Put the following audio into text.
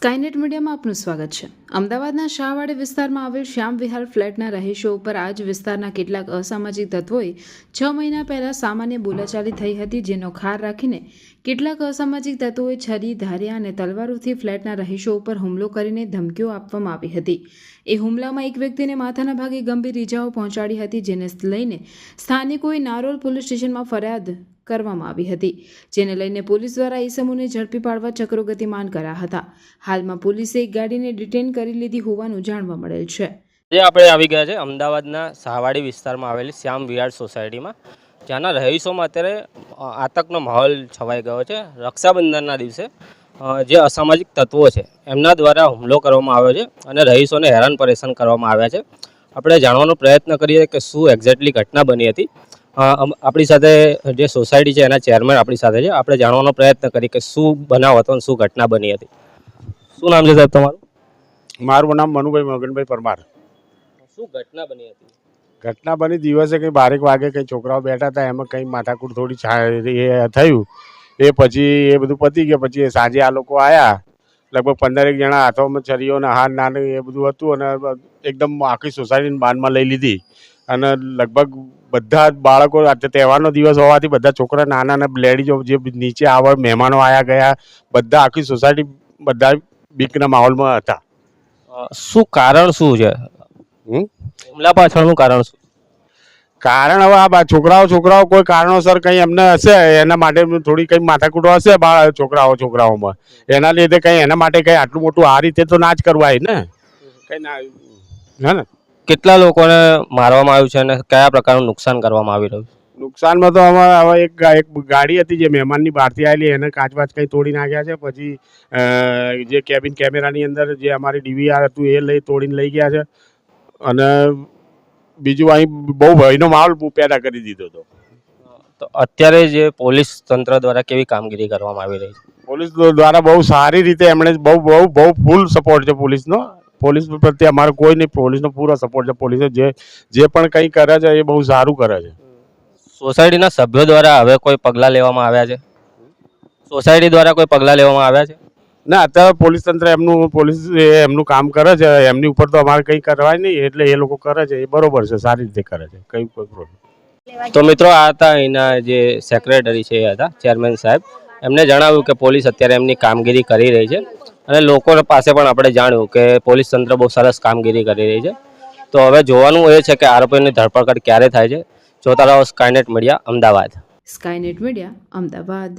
Skynet મીડિયામાં આપનું સ્વાગત છે. અમદાવાદના શાહવાડી વિસ્તારમાં આવેલ શ્યામ વિહાર ફ્લેટના રહીશો ઉપર આજ વિસ્તારના કેટલાક અસામાજિક તત્વોએ છ મહિના પહેલા સામાન્ય બોલાચાલી થઈ હતી, જેનો ખાર રાખીને કેટલાક અસામાજિક તત્વોએ છરી, ધારિયા અને તલવારોથી ફ્લેટના રહીશો ઉપર હુમલો કરીને ધમકીઓ આપવામાં આવી હતી. એ હુમલામાં એક વ્યક્તિને માથાના ભાગે ગંભીર ઇજાઓ પહોંચાડી હતી, જેને લઈને સ્થાનિકોએ નારોલ પોલીસ સ્ટેશનમાં ફરિયાદ કરવામાં આવી હતી, જેને લઈને પોલીસ દ્વારા ઈસમોને ઝડપી પાડવા ચક્રો ગતિમાન કર્યા હતા. હાલમાં પોલીસે એક ગાડીને ડિટેન કરી લીધી હોવાનું જાણવા મળેલ છે. જે આપણે આવી ગયા છે, અમદાવાદના સાવાડી વિસ્તારમાં આવેલી શ્યામ વિહાર સોસાયટીમાં. જ્યાંના રહીશોમાં અત્યારે આતંકનો માહોલ છવાઈ ગયો છે. રક્ષાબંધનના દિવસે જે અસામાજિક તત્વો છે, એમના દ્વારા હુમલો કરવામાં આવ્યો છે અને રહીશોને હેરાન પરેશાન કરવામાં આવ્યા છે. આપણે જાણવાનો પ્રયત્ન કરીએ કે શું એક્ઝેક્ટલી ઘટના બની હતી. આપણી સાથે જે સોસાયટી છે એના ચેરમેન આપણી સાથે છે. આપણે જાણવાનો પ્રયત્ન કરી કે શું બનાવ હતો અને શું ઘટના બની હતી. શું નામ છે સાહેબ તમારું? મારું નામ મનુભાઈ મગનભાઈ પરમાર. શું ઘટના બની હતી? ઘટના બની દિવસે કંઈ બારેક વાગે કંઈ છોકરાઓ બેઠા હતા એમાં કંઈ માથાકૂટ થોડી એ થયું. એ પછી એ બધું પતી ગયું પછી સાંજે આ લોકો આવ્યા લગભગ પંદરેક જણા હાથોમાં છરીઓ ને હાથ નાને એ બધું હતું અને એકદમ આખી સોસાયટીની બાનમાં લઈ લીધી. અને લગભગ બધા બાળકો આજે તહેવારનો દિવસ હોવાથી બધા છોકરા નાના નાના લેડીઝો જે નીચે આવે મહેમાનો આવ્યા ગયા બધા આખી સોસાયટી બધા બીકના માહોલમાં હતા. શું કારણ શું છે? હમ? હુમલા પાછળનું કારણ શું? કારણ હવે આ છોકરાઓ છોકરાઓ કોઈ કારણોસર કંઈ એમને હશે? એના માટે થોડી કંઈ માથાકૂટો હશે બાળ છોકરાઓ છોકરાઓમાં? એના લીધે કંઈ એના માટે કંઈ આટલું મોટું આ રીતે તો ના જ કરવાય ને? કંઈ ના હે ને? કેટલા લોકોને મારવામાં આવ્યું છે અને કયા પ્રકારનું નુકસાન કરવામાં આવી રહ્યું છે? નુકસાનમાં તો અમારે હવે એક એક ગાડી હતી જે મહેમાનની બહારથી આવેલી એને કાચ વાચ કંઈ તોડી નાખ્યા છે. પછી જે કેબિન કેમેરાની અંદર જે અમારી ડીવીઆર હતું એ લઈ તોડીને લઈ ગયા છે. અને બીજું અહીં બહુ ભયનો માહોલ પેદા કરી દીધો હતો. તો અત્યારે જે પોલીસ તંત્ર દ્વારા કેવી કામગીરી કરવામાં આવી રહી છે? પોલીસ દ્વારા બહુ સારી રીતે એમણે બહુ બહુ બહુ ફૂલ સપોર્ટ છે પોલીસનો. પોલીસ પ્રત્યે અમારો કોઈ નહીં પોલીસનો પૂરો સપોર્ટ છે. પોલીસે જે જે પણ કંઈ કરે છે એ બહુ સારું કરે છે. સોસાયટીના સભ્યો દ્વારા હવે કોઈ પગલાં લેવામાં આવ્યા છે? સોસાયટી દ્વારા કોઈ પગલાં લેવામાં આવ્યા છે? ના અત્યારે પોલીસ તંત્ર એમનું પોલીસ એ એમનું કામ કરે છે. એમની ઉપર તો અમારે કંઈ કરવાય નહીં એટલે એ લોકો કરે છે. એ બરોબર છે સારી રીતે કરે છે. કંઈ કોઈ પ્રોબ્લેમ તો મિત્રો આ હતા અહીંના જે સેક્રેટરી છે એ હતા ચેરમેન સાહેબ. એમને જણાવ્યું કે પોલીસ અત્યારે એમની કામગીરી કરી રહી છે. અને લોકો પાસે પણ આપણે જાણ્યું કે પોલીસ તંત્ર બહુ સરસ કામગીરી કરી રહી છે. તો હવે જોવાનું એ છે કે આરોપીની ધરપકડ ક્યારે થાય છે. જોતા રહો Skynet media Ahmedabad. Skynet media Ahmedabad.